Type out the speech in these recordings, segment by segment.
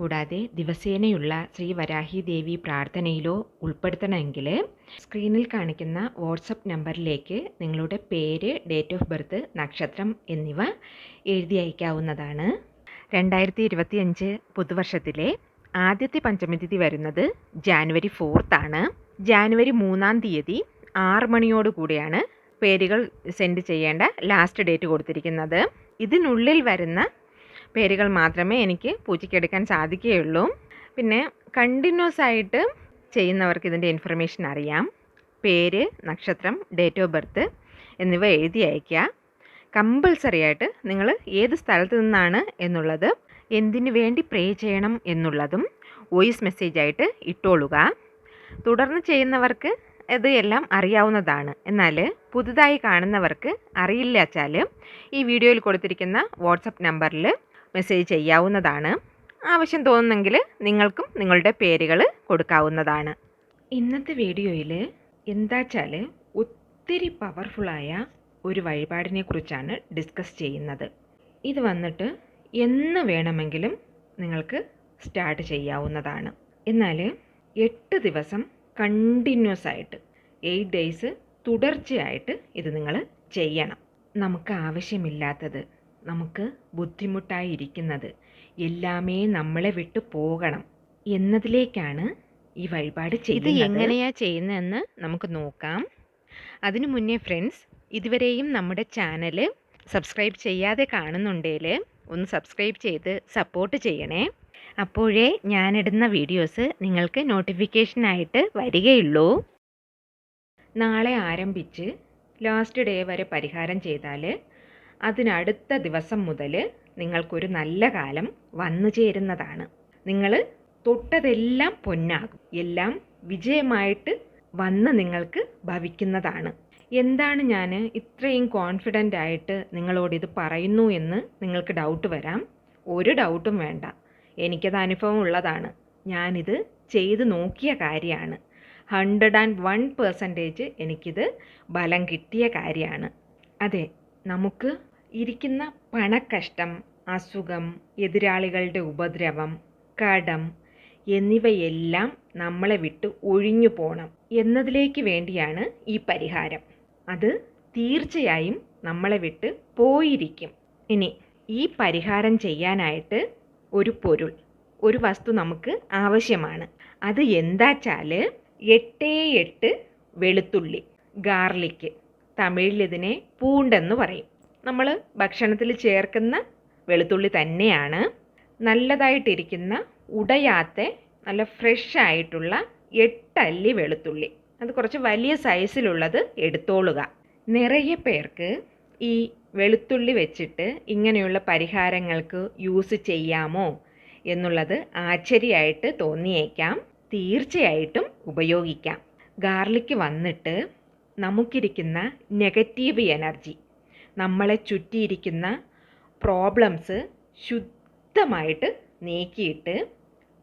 കൂടാതെ ദിവസേനയുള്ള ശ്രീ വരാഹി ദേവി പ്രാർത്ഥനയിലോ ഉൾപ്പെടുത്തണമെങ്കിൽ സ്ക്രീനിൽ കാണിക്കുന്ന വാട്സപ്പ് നമ്പറിലേക്ക് നിങ്ങളുടെ പേര് ഡേറ്റ് ഓഫ് ബർത്ത് നക്ഷത്രം എന്നിവ എഴുതി അയക്കാവുന്നതാണ്. രണ്ടായിരത്തി ഇരുപത്തിയഞ്ച് പുതുവർഷത്തിലെ ആദ്യത്തെ പഞ്ചമി തീയതി വരുന്നത് ജാനുവരി ഫോർത്താണ് ജാനുവരി മൂന്നാം തീയതി ആറ് മണിയോടുകൂടിയാണ് പേരുകൾ സെൻഡ് ചെയ്യേണ്ട ലാസ്റ്റ് ഡേറ്റ് കൊടുത്തിരിക്കുന്നത്. ഇതിനുള്ളിൽ വരുന്ന പേരുകൾ മാത്രമേ എനിക്ക് പൂച്ചയ്ക്കെടുക്കാൻ സാധിക്കുകയുള്ളൂ. പിന്നെ കണ്ടിന്യൂസ് ആയിട്ട് ചെയ്യുന്നവർക്ക് ഇതിന്റെ ഇൻഫർമേഷൻ അറിയാം. പേര് നക്ഷത്രം ഡേറ്റ് ഓഫ് ബർത്ത് എന്നിവ എഴുതി അയയ്ക്കുക. കമ്പൾസറി ആയിട്ട് നിങ്ങൾ ഏത് സ്ഥലത്ത് നിന്നാണ് എന്നുള്ളത് എന്തിനു വേണ്ടി പ്രേ ചെയ്യണം എന്നുള്ളതും വോയിസ് മെസ്സേജായിട്ട് ഇട്ടോളുക. തുടർന്ന് ചെയ്യുന്നവർക്ക് ഇത് എല്ലാം അറിയാവുന്നതാണ്. എന്നാൽ പുതുതായി കാണുന്നവർക്ക് അറിയില്ല വെച്ചാൽ ഈ വീഡിയോയിൽ കൊടുത്തിരിക്കുന്ന വാട്സപ്പ് നമ്പറിൽ മെസ്സേജ് ചെയ്യാവുന്നതാണ്. ആവശ്യം തോന്നുന്നെങ്കിൽ നിങ്ങൾക്കും നിങ്ങളുടെ പേരുകൾ കൊടുക്കാവുന്നതാണ്. ഇന്നത്തെ വീഡിയോയിൽ എന്താ വെച്ചാൽ ഒത്തിരി പവർഫുള്ളായ ഒരു വഴിപാടിനെ കുറിച്ചാണ് ഡിസ്കസ് ചെയ്യുന്നത്. ഇത് വന്നിട്ട് എന്ന് വേണമെങ്കിലും നിങ്ങൾക്ക് സ്റ്റാർട്ട് ചെയ്യാവുന്നതാണ്. എന്നാൽ എട്ട് ദിവസം കണ്ടിന്യൂസ് ആയിട്ട് എയ്റ്റ് ഡേയ്സ് തുടർച്ചയായിട്ട് ഇത് നിങ്ങൾ ചെയ്യണം. നമുക്ക് ആവശ്യമില്ലാത്തത്. നമുക്ക് ബുദ്ധിമുട്ടായിരിക്കുന്നത്. എല്ലാമേ നമ്മളെ വിട്ടു പോകണം എന്നതിലേക്കാണ് ഈ വഴിപാട് ചെയ്ത് ഇത് എങ്ങനെയാ ചെയ്യുന്നതെന്ന് നമുക്ക് നോക്കാം. അതിനു മുന്നേ ഫ്രണ്ട്സ് ഇതുവരെയും നമ്മുടെ ചാനൽ സബ്സ്ക്രൈബ് ചെയ്യാതെ കാണുന്നുണ്ടെങ്കിൽ ഒന്ന് സബ്സ്ക്രൈബ് ചെയ്ത് സപ്പോർട്ട് ചെയ്യണേ. അപ്പോഴേ ഞാനിടുന്ന വീഡിയോസ് നിങ്ങൾക്ക് നോട്ടിഫിക്കേഷനായിട്ട് വരികയുള്ളൂ. നാളെ ആരംഭിച്ച് ലാസ്റ്റ് ഡേ വരെ പരിഹാരം ചെയ്താൽ അതിനടുത്ത ദിവസം മുതൽ നിങ്ങൾക്കൊരു നല്ല കാലം വന്നു ചേരുന്നതാണ്. നിങ്ങൾ തൊട്ടതെല്ലാം പൊന്നാകും. എല്ലാം വിജയമായിട്ട് വന്ന് നിങ്ങൾക്ക് ഭവിക്കുന്നതാണ്. എന്താണ് ഞാൻ ഇത്രയും കോൺഫിഡന്റ് ആയിട്ട് നിങ്ങളോട് ഇത് പറയുന്നു എന്ന് നിങ്ങൾക്ക് ഡൗട്ട് വരാം? ഒരു ഡൗട്ടും വേണ്ട. എനിക്കത് അനുഭവം ഉള്ളതാണ്. ഞാനിത് ചെയ്ത് നോക്കിയ കാര്യമാണ്. ഹൺഡ്രഡ് ആൻഡ് വൺ പെർസെന്റേജ് എനിക്കിത് ബലം കിട്ടിയ കാര്യമാണ്. അതെ നമുക്ക് ഇരിക്കുന്ന പണക്കഷ്ടം അസുഖം എതിരാളികളുടെ ഉപദ്രവം കടം എന്നിവയെല്ലാം നമ്മളെ വിട്ട് ഒഴിഞ്ഞു പോകണം എന്നതിലേക്ക് വേണ്ടിയാണ് ഈ പരിഹാരം. അത് തീർച്ചയായും നമ്മളെ വിട്ട് പോയിരിക്കും. ഇനി ഈ പരിഹാരം ചെയ്യാനായിട്ട് ഒരു പൊരുൾ ഒരു വസ്തു നമുക്ക് ആവശ്യമാണ്. അത് എന്താച്ചാൽ എട്ടേ എട്ട് വെളുത്തുള്ളി ഗാർലിക്ക് തമിഴിൽ ഇതിനെ പൂണ്ടെന്ന് പറയും. നമ്മൾ ഭക്ഷണത്തിൽ ചേർക്കുന്ന വെളുത്തുള്ളി തന്നെയാണ് നല്ലതായിട്ടിരിക്കുന്ന ഉടയാത്ത നല്ല ഫ്രഷ് ആയിട്ടുള്ള എട്ടല്ലി വെളുത്തുള്ളി. അത് കുറച്ച് വലിയ സൈസിലുള്ളത് എടുത്തോളുക. നിറയെ പേർക്ക് ഈ വെളുത്തുള്ളി വെച്ചിട്ട് ഇങ്ങനെയുള്ള പരിഹാരങ്ങൾക്ക് യൂസ് ചെയ്യാമോ എന്നുള്ളത് ആശ്ചര്യമായിട്ട് തോന്നിയേക്കാം. തീർച്ചയായിട്ടും ഉപയോഗിക്കാം. ഗാർലിക്ക് വന്നിട്ട് നമുക്കിരിക്കുന്ന നെഗറ്റീവ് എനർജി നമ്മളെ ചുറ്റിയിരിക്കുന്ന പ്രോബ്ലംസ് ശുദ്ധമായിട്ട് നീക്കിയിട്ട്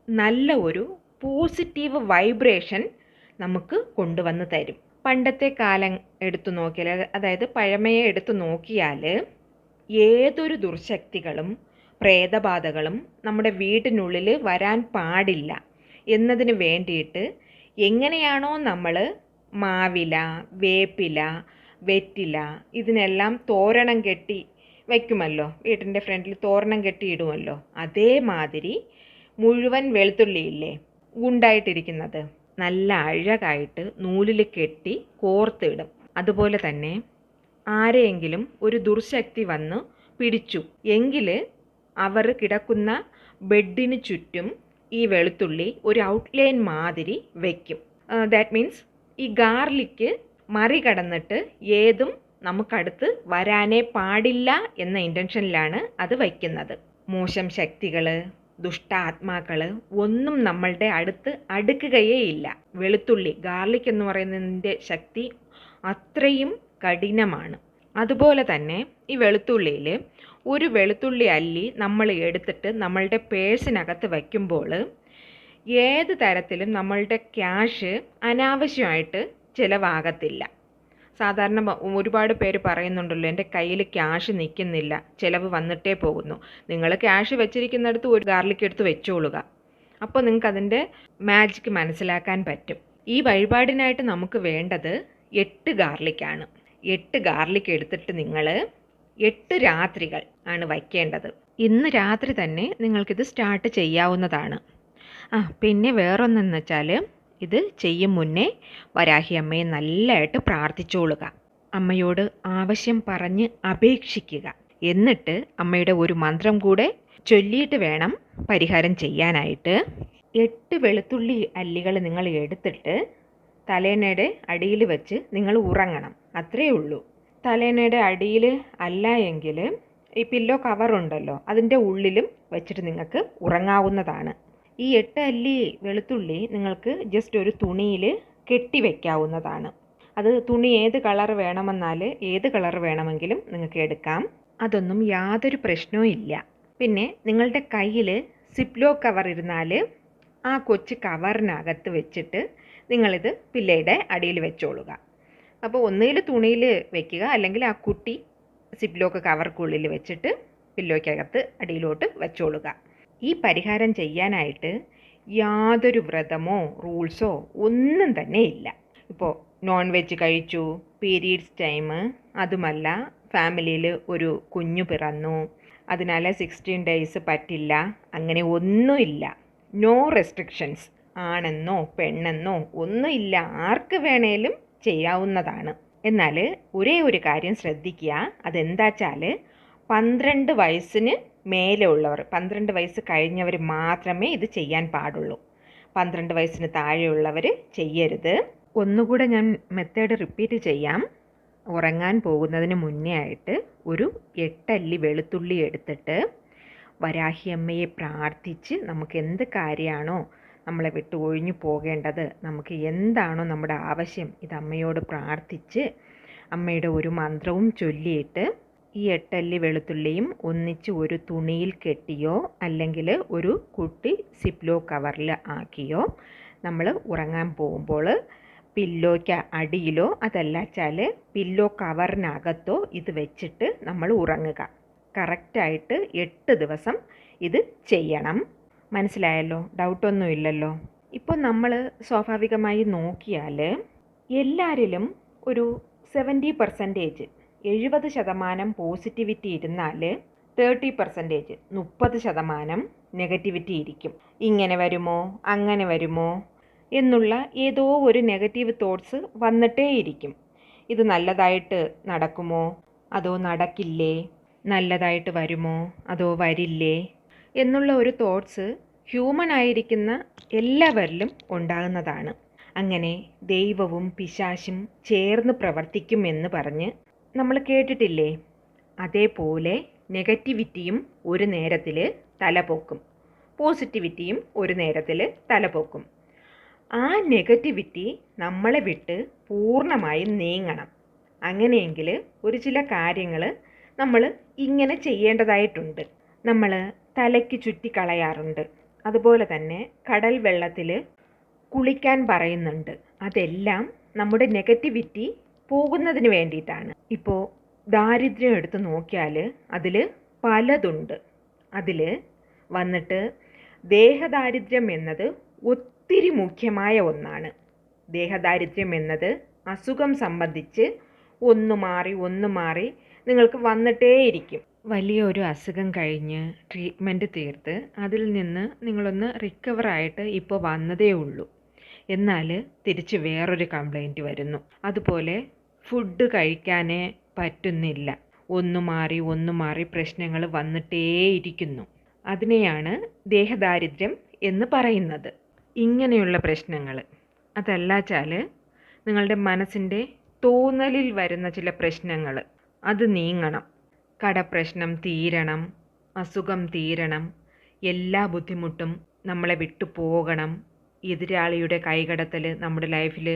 നല്ല ഒരു പോസിറ്റീവ് വൈബ്രേഷൻ നമുക്ക് കൊണ്ടുവന്ന് തരും. പണ്ടത്തെ കാലം എടുത്തു നോക്കിയാൽ അതായത് പഴമയെ എടുത്തു നോക്കിയാൽ ഏതൊരു ദുർശക്തികളും പ്രേതബാധകളും നമ്മുടെ വീട്ടിനുള്ളിൽ വരാൻ പാടില്ല. എന്നതിന് വേണ്ടിയിട്ട് എങ്ങനെയാണോ നമ്മൾ മാവില വേപ്പില വെറ്റില ഇതിനെല്ലാം തോരണം കെട്ടി വയ്ക്കുമല്ലോ വീട്ടിന്റെ ഫ്രണ്ടിൽ തോരണം കെട്ടി ഇടുമല്ലോ. അതേമാതിരി മുഴുവൻ വെളുത്തുള്ളിയില്ലേ ഗുണ്ടായിട്ടിരിക്കുന്നത്. നല്ല അഴകായിട്ട് നൂലിൽ കെട്ടി കോർത്തിടും. അതുപോലെ തന്നെ ആരെയെങ്കിലും ഒരു ദുർശക്തി വന്ന് പിടിച്ചു. എങ്കിൽ അവർ കിടക്കുന്ന ബെഡിന് ചുറ്റും ഈ വെളുത്തുള്ളി ഒരു ഔട്ട്ലൈൻ മാതിരി വയ്ക്കും ദാറ്റ് മീൻസ് ഈ ഗാർലിക്ക് മറികടന്നിട്ട് ഏതും നമുക്കടുത്ത് വരാനേ പാടില്ല എന്ന ഇന്റൻഷനിലാണ് അത് വയ്ക്കുന്നത്. മോശം ശക്തികൾ ദുഷ്ടാത്മാക്കൾ ഒന്നും നമ്മളുടെ അടുത്ത് അടുക്കുകയേ ഇല്ല വെളുത്തുള്ളി ഗാർലിക് എന്ന് പറയുന്നതിന്റെ ശക്തി അത്രയും കഠിനമാണ്. അതുപോലെ തന്നെ ഈ വെളുത്തുള്ളിയിൽ ഒരു വെളുത്തുള്ളി അല്ലി നമ്മൾ എടുത്തിട്ട് നമ്മളുടെ പേഴ്സിനകത്ത് വയ്ക്കുമ്പോൾ ഏത് തരത്തിലും നമ്മളുടെ ക്യാഷ് അനാവശ്യമായിട്ട് ചിലവാകത്തില്ല. സാധാരണ ഒരുപാട് പേര് പറയുന്നുണ്ടല്ലോ എന്റെ കയ്യിൽ ക്യാഷ് നിൽക്കുന്നില്ല ചിലവ് വന്നിട്ടേ പോകുന്നു. നിങ്ങൾ ക്യാഷ് വെച്ചിരിക്കുന്നിടത്ത് ഒരു ഗാർലിക് എടുത്ത് വെച്ചോളുക. അപ്പോൾ നിങ്ങൾക്ക് അതിന്റെ മാജിക്ക് മനസ്സിലാക്കാൻ പറ്റും. ഈ വഴിപാടിനായിട്ട് നമുക്ക് വേണ്ടത് എട്ട് ഗാർലിക്കാണ് എട്ട് ഗാർലിക് എടുത്തിട്ട് നിങ്ങൾ എട്ട് രാത്രികൾ ആണ് വയ്ക്കേണ്ടത്. ഇന്ന് രാത്രി തന്നെ നിങ്ങൾക്കിത് സ്റ്റാർട്ട് ചെയ്യാവുന്നതാണ്. ആ പിന്നെ വേറൊന്നെന്ന് വെച്ചാൽ ഇത് ചെയ്യും മുന്നേ വരാഹി അമ്മയെ നല്ലതായിട്ട് പ്രാർത്ഥിച്ചോളുക. അമ്മയോട് ആവശ്യം പറഞ്ഞ് അപേക്ഷിക്കുക. എന്നിട്ട് അമ്മയുടെ ഒരു മന്ത്രം കൂടെ ചൊല്ലിയിട്ട് വേണം പരിഹാരം ചെയ്യാനായിട്ട്. എട്ട് വെളുത്തുള്ളി അല്ലികൾ നിങ്ങൾ എടുത്തിട്ട് തലേനയുടെ അടിയിൽ വെച്ച് നിങ്ങൾ ഉറങ്ങണം. അത്രയേ ഉള്ളൂ. തലേനയുടെ അടിയിൽ അല്ല എങ്കിൽ ഈ പില്ലോ കവറുണ്ടല്ലോ അതിന്റെ ഉള്ളിലും വെച്ചിട്ട് നിങ്ങൾക്ക് ഉറങ്ങാവുന്നതാണ്. ഈ എട്ട് അല്ലി വെളുത്തുള്ളി നിങ്ങൾക്ക് ജസ്റ്റ് ഒരു തുണിയിൽ കെട്ടി വെക്കാവുന്നതാണ്. അത് തുണി ഏത് കളർ വേണമെന്നാൽ ഏത് കളർ വേണമെങ്കിലും നിങ്ങൾക്ക് എടുക്കാം. അതൊന്നും യാതൊരു പ്രശ്നവും ഇല്ല. പിന്നെ നിങ്ങളുടെ കയ്യിൽ സിപ്ലോ കവർ ഇരുന്നാൽ ആ കൊച്ചു കവറിനകത്ത് വെച്ചിട്ട് നിങ്ങളിത് പില്ലയുടെ അടിയിൽ വെച്ചോളുക. അപ്പോൾ ഒന്നുകിൽ തുണിയിൽ വെക്കുക അല്ലെങ്കിൽ ആ കുട്ടി സിപ്ലോക്ക് കവർക്കുള്ളിൽ വെച്ചിട്ട് പില്ലോയ്ക്കകത്ത് അടിയിലോട്ട് വെച്ചോളുക. ഈ പരിഹാരം ചെയ്യാനായിട്ട് യാതൊരു വ്രതമോ റൂൾസോ ഒന്നും തന്നെ ഇല്ല. ഇപ്പോൾ നോൺ വെജ് കഴിച്ചു പീരീഡ്സ് ടൈം അതുമല്ല ഫാമിലിയിൽ ഒരു കുഞ്ഞു പിറന്നു അതിനാൽ സിക്സ്റ്റീൻ ഡേയ്സ് പറ്റില്ല അങ്ങനെ ഒന്നുമില്ല നോ റെസ്ട്രിക്ഷൻസ് ആണെന്നോ പെണ്ണെന്നോ ഒന്നുമില്ല ആർക്ക് വേണേലും ചെയ്യാവുന്നതാണ്. എന്നാൽ ഒരേ ഒരു കാര്യം ശ്രദ്ധിക്കുക. അതെന്താച്ചാൽ പന്ത്രണ്ട് വയസ്സിന് മേലെ ഉള്ളവർ പന്ത്രണ്ട് വയസ്സ് കഴിഞ്ഞവർ മാത്രമേ ഇത് ചെയ്യാൻ പാടുള്ളൂ. പന്ത്രണ്ട് വയസ്സിന് താഴെയുള്ളവർ ചെയ്യരുത്. ഒന്നുകൂടെ ഞാൻ മെത്തേഡ് റിപ്പീറ്റ് ചെയ്യാം. ഉറങ്ങാൻ പോകുന്നതിന് മുന്നേ ആയിട്ട് ഒരു എട്ടല്ലി വെളുത്തുള്ളി എടുത്തിട്ട് വരാഹിയമ്മയെ പ്രാർത്ഥിച്ച് നമുക്ക് എന്ത് കാര്യമാണോ നമ്മളെ വിട്ട് ഒഴിഞ്ഞു പോകേണ്ടത് നമുക്ക് എന്താണോ നമ്മുടെ ആവശ്യം ഇത് അമ്മയോട് പ്രാർത്ഥിച്ച് അമ്മയുടെ ഒരു മന്ത്രവും ചൊല്ലിയിട്ട് ഈ എട്ടല്ലി വെളുത്തുള്ളിയും ഒന്നിച്ച് ഒരു തുണിയിൽ കെട്ടിയോ അല്ലെങ്കിൽ ഒരു കുട്ടി സിപ്ലോ കവറിൽ ആക്കിയോ നമ്മൾ ഉറങ്ങാൻ പോകുമ്പോൾ പില്ലോയ്ക്ക് അടിയിലോ അതല്ല വെച്ചാൽ പില്ലോ കവറിനകത്തോ ഇത് വെച്ചിട്ട് നമ്മൾ ഉറങ്ങുക. കറക്റ്റായിട്ട് എട്ട് ദിവസം ഇത് ചെയ്യണം. മനസ്സിലായല്ലോ? ഡൗട്ടൊന്നും ഇല്ലല്ലോ? ഇപ്പോൾ നമ്മൾ സ്വാഭാവികമായി നോക്കിയാൽ എല്ലാവരിലും ഒരു സെവന്റി പെർസെന്റേജ് എഴുപത് ശതമാനം പോസിറ്റിവിറ്റി ഇരുന്നാൽ തേർട്ടി പെർസെന്റേജ് മുപ്പത് ശതമാനം നെഗറ്റിവിറ്റി ഇരിക്കും. ഇങ്ങനെ വരുമോ? അങ്ങനെ വരുമോ? എന്നുള്ള ഏതോ ഒരു നെഗറ്റീവ് തോട്ട്സ് വന്നിട്ടേയിരിക്കും ഇത് നല്ലതായിട്ട് നടക്കുമോ? അതോ നടക്കില്ലേ? നല്ലതായിട്ട് വരുമോ? അതോ വരില്ലേ? എന്നുള്ള ഒരു തോട്ട്സ് ഹ്യൂമൻ ആയിരിക്കുന്ന എല്ലാവരിലും ഉണ്ടാകുന്നതാണ്. അങ്ങനെ ദൈവവും പിശാശും ചേർന്ന് പ്രവർത്തിക്കുമെന്ന് പറഞ്ഞ് നമ്മൾ കേട്ടിട്ടില്ലേ? അതേപോലെ നെഗറ്റിവിറ്റിയും ഒരു നേരത്തിൽ തലപൊക്കും. പോസിറ്റിവിറ്റിയും ഒരു നേരത്തിൽ തലപൊക്കും. ആ നെഗറ്റിവിറ്റി നമ്മളെ വിട്ട് പൂർണമായും നീങ്ങണം. അങ്ങനെയെങ്കിൽ ഒരു ചില കാര്യങ്ങൾ നമ്മൾ ഇങ്ങനെ ചെയ്യേണ്ടതായിട്ടുണ്ട്. നമ്മൾ തലയ്ക്ക് ചുറ്റിക്കളയാറുണ്ട്. അതുപോലെ തന്നെ കടൽ വെള്ളത്തിൽ കുളിക്കാൻ പറയുന്നുണ്ട്. അതെല്ലാം നമ്മുടെ നെഗറ്റിവിറ്റി പോകുന്നതിന് വേണ്ടിയിട്ടാണ്. ഇപ്പോൾ ദാരിദ്ര്യം എടുത്ത് നോക്കിയാൽ അതിൽ പലതുണ്ട്. അതിൽ വന്നിട്ട് ദേഹദാരിദ്ര്യം എന്നത് ഒത്തിരി മുഖ്യമായ ഒന്നാണ്. ദേഹദാരിദ്ര്യം എന്നത് അസുഖം സംബന്ധിച്ച് ഒന്ന് മാറി ഒന്ന് മാറി നിങ്ങൾക്ക് വന്നിട്ടേയിരിക്കും വലിയൊരു അസുഖം കഴിഞ്ഞ് ട്രീറ്റ്മെന്റ് തീർത്ത് അതിൽ നിന്ന് നിങ്ങളൊന്ന് റിക്കവറായിട്ട് ഇപ്പോൾ വന്നതേ ഉള്ളൂ. എന്നാൽ തിരിച്ച് വേറൊരു കംപ്ലൈന്റ് വരുന്നു. അതുപോലെ ഫുഡ് കഴിക്കാനേ പറ്റുന്നില്ല. ഒന്ന് മാറി ഒന്ന് മാറി പ്രശ്നങ്ങൾ വന്നിട്ടേയിരിക്കുന്നു. അതിനെയാണ് ദേഹദാരിദ്ര്യം എന്ന് പറയുന്നത്. ഇങ്ങനെയുള്ള പ്രശ്നങ്ങൾ. അതല്ലാച്ചാൽ നിങ്ങളുടെ മനസ്സിന്റെ തോന്നലിൽ വരുന്ന ചില പ്രശ്നങ്ങൾ. അത് നീങ്ങണം. കടപ്രശ്നം തീരണം അസുഖം തീരണം എല്ലാ ബുദ്ധിമുട്ടും നമ്മളെ വിട്ടു പോകണം എതിരാളിയുടെ കൈകടത്തൽ നമ്മുടെ ലൈഫിൽ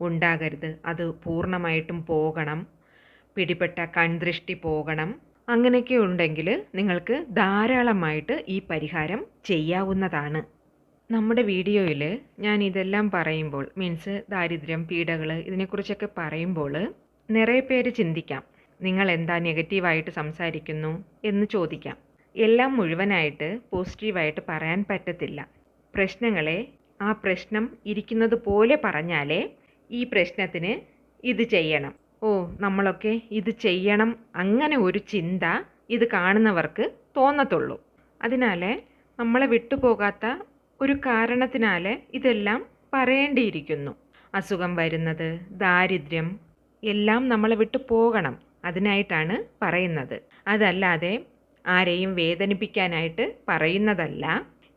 ഉണ്ടാകരുത്. അത് പൂർണമായിട്ടും പോകണം. പിടിപ്പെട്ട കൺദൃഷ്ടി പോകണം. അങ്ങനെയൊക്കെ ഉണ്ടെങ്കിൽ നിങ്ങൾക്ക് ധാരാളമായിട്ട് ഈ പരിഹാരം ചെയ്യാവുന്നതാണ്. നമ്മുടെ വീഡിയോയിൽ ഞാൻ ഇതെല്ലാം പറയുമ്പോൾ മീൻസ് ദാരിദ്ര്യം പീഡകൾ ഇതിനെക്കുറിച്ചൊക്കെ പറയുമ്പോൾ നിറയെ പേര് ചിന്തിക്കാം. നിങ്ങൾ എന്താ നെഗറ്റീവായിട്ട് സംസാരിക്കുന്നു എന്ന് ചോദിക്കാം. എല്ലാം മുഴുവനായിട്ട് പോസിറ്റീവായിട്ട് പറയാൻ പറ്റത്തില്ല. പ്രശ്നങ്ങളെ ആ പ്രശ്നം ഇരിക്കുന്നത് പോലെ പറഞ്ഞാലേ ഈ പ്രശ്നത്തിന് ഇത് ചെയ്യണം. ഓ നമ്മളൊക്കെ ഇത് ചെയ്യണം അങ്ങനെ ഒരു ചിന്ത ഇത് കാണുന്നവർക്ക് തോന്നത്തുള്ളൂ. അതിനാൽ നമ്മളെ വിട്ടുപോകാത്ത ഒരു കാരണത്തിനാൽ ഇതെല്ലാം പറയേണ്ടിയിരിക്കുന്നു. അസുഖം വരുന്നത് ദാരിദ്ര്യം എല്ലാം നമ്മളെ വിട്ടു പോകണം അതിനായിട്ടാണ് പറയുന്നത്. അതല്ലാതെ ആരെയും വേദനിപ്പിക്കാനായിട്ട് പറയുന്നതല്ല.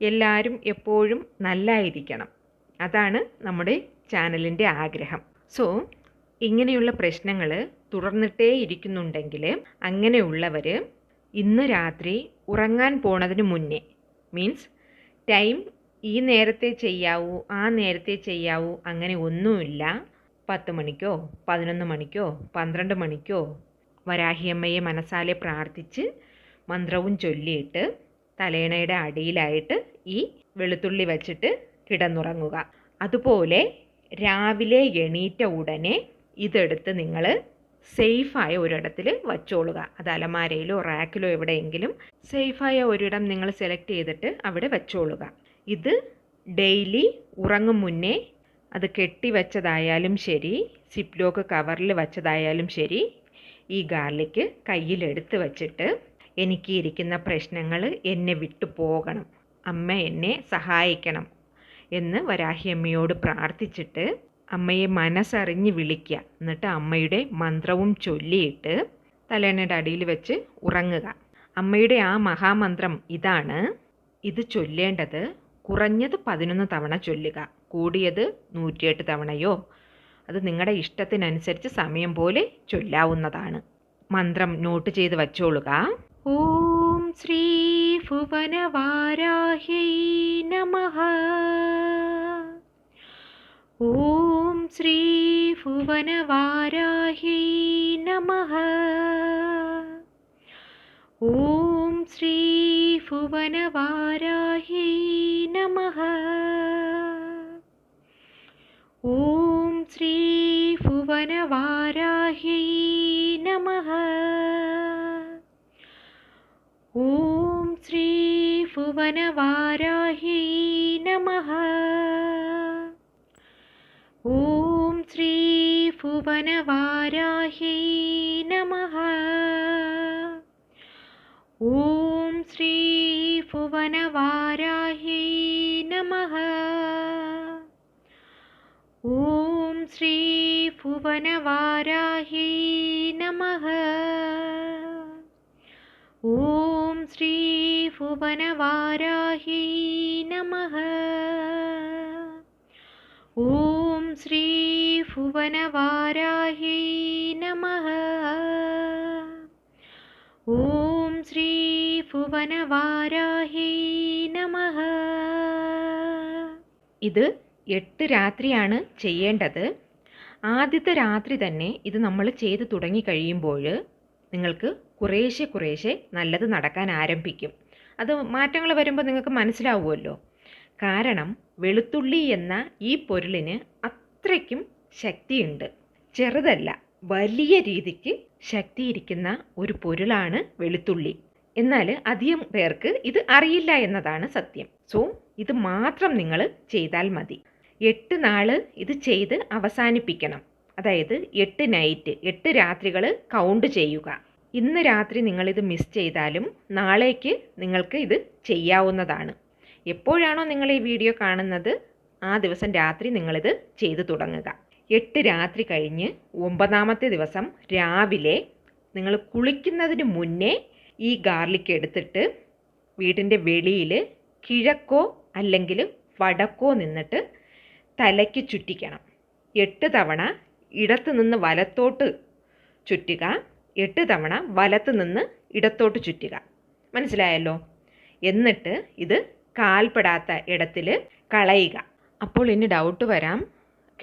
എല്ലാവരും എപ്പോഴും നല്ലായിരിക്കണം. അതാണ് നമ്മുടെ ചാനലിന്റെ ആഗ്രഹം. സോ ഇങ്ങനെയുള്ള പ്രശ്നങ്ങൾ തുടർന്നിട്ടേ ഇരിക്കുന്നുണ്ടെങ്കിൽ അങ്ങനെയുള്ളവർ ഇന്ന് രാത്രി ഉറങ്ങാൻ പോണതിന് മുന്നേ മീൻസ് ടൈം ഈ നേരത്തെ ചെയ്യാവൂ ആ നേരത്തെ ചെയ്യാവൂ അങ്ങനെ ഒന്നുമില്ല. പത്ത് മണിക്കോ പതിനൊന്ന് മണിക്കോ പന്ത്രണ്ട് മണിക്കോ വരാഹിയമ്മയെ മനസ്സാലെ പ്രാർത്ഥിച്ച് മന്ത്രവും ചൊല്ലിയിട്ട് തലേണയുടെ അടിയിലായിട്ട് ഈ വെളുത്തുള്ളി വച്ചിട്ട് കിടന്നുറങ്ങുക. അതുപോലെ രാവിലെ എണീറ്റ ഉടനെ ഇതെടുത്ത് നിങ്ങൾ സേഫായ ഒരിടത്തിൽ വച്ചോളുക. അത് അലമാരയിലോ റാക്കിലോ എവിടെയെങ്കിലും സേഫായ ഒരിടം നിങ്ങൾ സെലക്ട് ചെയ്തിട്ട് അവിടെ വച്ചോളുക. ഇത് ഡെയിലി ഉറങ്ങും മുന്നേ അത് കെട്ടി വെച്ചതായാലും ശരി സിപ്ലോക്ക് കവറിൽ വെച്ചതായാലും ശരി ഈ ഗാർലിക് കയ്യിലെടുത്ത് വച്ചിട്ട് എനിക്ക് ഇരിക്കുന്ന പ്രശ്നങ്ങൾ എന്നെ വിട്ടു പോകണം. അമ്മ എന്നെ സഹായിക്കണം എന്ന് വരാഹിയമ്മയോട് പ്രാർത്ഥിച്ചിട്ട് അമ്മയെ മനസ്സറിഞ്ഞ് വിളിക്കുക എന്നിട്ട് അമ്മയുടെ മന്ത്രവും ചൊല്ലിയിട്ട് തലേണയുടെ അടിയിൽ വെച്ച് ഉറങ്ങുക. അമ്മയുടെ ആ മഹാമന്ത്രം ഇതാണ്. ഇത് ചൊല്ലേണ്ടത് കുറഞ്ഞത് പതിനൊന്ന് തവണ ചൊല്ലുക. കൂടിയത് നൂറ്റിയെട്ട് തവണയോ? അത് നിങ്ങളുടെ ഇഷ്ടത്തിനനുസരിച്ച് സമയം പോലെ ചൊല്ലാവുന്നതാണ്. മന്ത്രം നോട്ട് ചെയ്ത് വച്ചോളുക. ॐ श्रीभुवनवाराह्यै नमः। ॐ श्रीभुवनवाराह्यै नमः। ॐ श्रीभुवनवाराह्यै नमः। ॐ श्रीभुवनवाराह्यै नमः। भुवनवाराही नमः। ॐ श्री भुवनवाराही नमः। ॐ श्री भुवनवाराही नमः। ॐ श्री भुवनवाराही नमः। ॐ श्री ഭുവനവാരാഹ്യൈ नमः। ഓം ശ്രീ ഭുവനവാരാഹ്യൈ നമഃ ഓം ശ്രീ ഭുവനവാരാഹ്യൈ നമഃ ഇത് എട്ട് രാത്രിയാണ് ചെയ്യേണ്ടത്. ആദ്യത്തെ രാത്രി തന്നെ ഇത് നമ്മൾ ചെയ്ത് തുടങ്ങി കഴിയുമ്പോൾ നിങ്ങൾക്ക് കുറേശ്ശെ കുറേശ്ശെ നല്ലത് നടക്കാൻ ആരംഭിക്കും. അത് മാറ്റങ്ങൾ വരുമ്പോൾ നിങ്ങൾക്ക് മനസ്സിലാവുമല്ലോ. കാരണം വെളുത്തുള്ളി എന്ന ഈ പൊരുളിന് അത്രയ്ക്കും ശക്തിയുണ്ട്. ചെറുതല്ല വലിയ രീതിക്ക് ശക്തിയിരിക്കുന്ന ഒരു പൊരുളാണ് വെളുത്തുള്ളി. എന്നാൽ അധികം പേർക്ക് ഇത് അറിയില്ല എന്നതാണ് സത്യം. സോ ഇത് മാത്രം നിങ്ങൾ ചെയ്താൽ മതി. എട്ട് നാൾ ഇത് ചെയ്ത് അവസാനിപ്പിക്കണം. അതായത് എട്ട് നൈറ്റ് എട്ട് രാത്രികൾ കൗണ്ട് ചെയ്യുക. ഇന്ന് രാത്രി നിങ്ങളിത് മിസ് ചെയ്താലും നാളേക്ക് നിങ്ങൾക്ക് ഇത് ചെയ്യാവുന്നതാണ്. എപ്പോഴാണോ നിങ്ങൾ ഈ വീഡിയോ കാണുന്നത് ആ ദിവസം രാത്രി നിങ്ങളിത് ചെയ്തു തുടങ്ങുക. എട്ട് രാത്രി കഴിഞ്ഞ് ഒമ്പതാമത്തെ ദിവസം രാവിലെ നിങ്ങൾ കുളിക്കുന്നതിന് മുന്നേ ഈ ഗാർലിക് എടുത്തിട്ട് വീടിന്റെ വെളിയിൽ കിഴക്കോ അല്ലെങ്കിൽ വടക്കോ നിന്നിട്ട് തലയ്ക്ക് ചുറ്റിക്കണം. എട്ട് തവണ ഇടത്തുനിന്ന് വലത്തോട്ട് ചുറ്റുക. എട്ട് തവണ വലത്ത് നിന്ന് ഇടത്തോട്ട് ചുറ്റുക. മനസ്സിലായല്ലോ? എന്നിട്ട് ഇത് കാൽപ്പെടാത്ത ഇടത്തിൽ കളയുക. അപ്പോൾ ഇനി ഡൗട്ട് വരാം.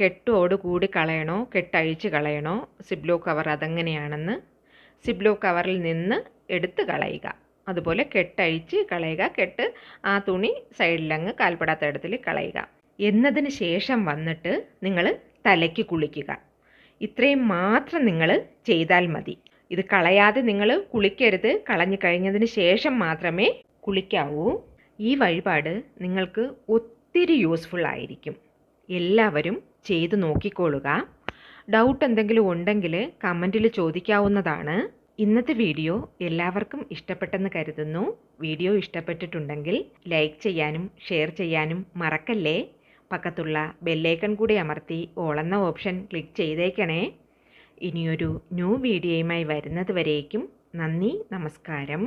കെട്ടോട് കൂടി കളയണോ? കെട്ടഴിച്ച് കളയണോ? സിബ്ലോ കവർ അതെങ്ങനെയാണെന്ന്. സിബ്ലോ കവറിൽ നിന്ന് എടുത്ത് കളയുക. അതുപോലെ കെട്ടഴിച്ച് കളയുക. കെട്ട് ആ തുണി സൈഡിലങ്ങ് കാൽപ്പെടാത്ത ഇടത്തിൽ കളയുക. എന്നതിന് ശേഷം വന്നിട്ട് നിങ്ങൾ തലയ്ക്ക് കുളിക്കുക. ഇത്രയും മാത്രം നിങ്ങൾ ചെയ്താൽ മതി. ഇത് കളയാതെ നിങ്ങൾ കുളിക്കരുത്. കളഞ്ഞു കഴിഞ്ഞതിന് ശേഷം മാത്രമേ കുളിക്കാവൂ. ഈ വഴിപാട് നിങ്ങൾക്ക് ഒത്തിരി യൂസ്ഫുൾ ആയിരിക്കും. എല്ലാവരും ചെയ്തു നോക്കിക്കോളുക ഡൗട്ട് എന്തെങ്കിലും ഉണ്ടെങ്കിൽ കമന്റിൽ ചോദിക്കാവുന്നതാണ്. ഇന്നത്തെ വീഡിയോ എല്ലാവർക്കും ഇഷ്ടപ്പെട്ടെന്ന് കരുതുന്നു. വീഡിയോ ഇഷ്ടപ്പെട്ടിട്ടുണ്ടെങ്കിൽ ലൈക്ക് ചെയ്യാനും ഷെയർ ചെയ്യാനും മറക്കല്ലേ? പക്കത്തുള്ള ബെല്ലൈക്കൺ കൂടി അമർത്തി ഓളെന്ന ഓപ്ഷൻ ക്ലിക്ക് ചെയ്തേക്കണേ. ഇനിയൊരു ന്യൂ വീഡിയോയുമായി വരുന്നത് വരേക്കും നന്ദി നമസ്കാരം.